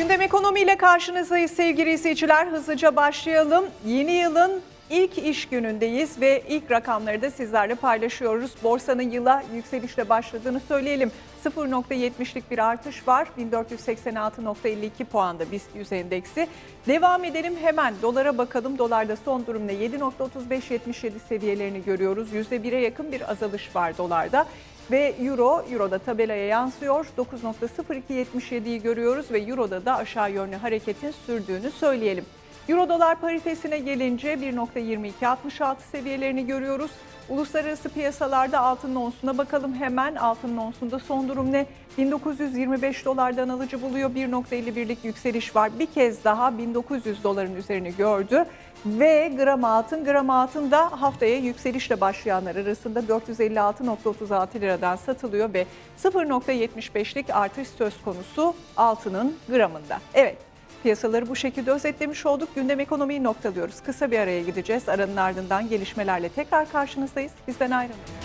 Gündem ekonomiyle karşınızdayız sevgili izleyiciler. Hızlıca başlayalım. Yeni yılın ilk iş günündeyiz ve ilk rakamları da sizlerle paylaşıyoruz. Borsanın yıla yükselişle başladığını söyleyelim. 0.70'lik bir artış var. 1486.52 puanda BIST 100 endeksi. Devam edelim hemen dolara bakalım. Dolarda son durum ne? 7.3577 seviyelerini görüyoruz. %1'e yakın bir azalış var dolarda. Ve Euro, Euro'da tabelaya yansıyor. 9.0277'yi görüyoruz ve Euro'da da aşağı yönlü hareketin sürdüğünü söyleyelim. Euro dolar paritesine gelince 1.2266 seviyelerini görüyoruz. Uluslararası piyasalarda altın onsuna bakalım hemen. Altın onsunda son durum ne? 1925 dolardan alıcı buluyor. 1.51'lik yükseliş var. Bir kez daha 1900 doların üzerini gördü. Ve gram altın, gram altın da haftaya yükselişle başlayanlar arasında 456.36 liradan satılıyor ve 0.75'lik artış söz konusu altının gramında. Evet. Piyasaları bu şekilde özetlemiş olduk. Gündem ekonomiyi noktalıyoruz. Kısa bir araya gideceğiz. Aranın ardından gelişmelerle tekrar karşınızdayız. Bizden ayrılmayın.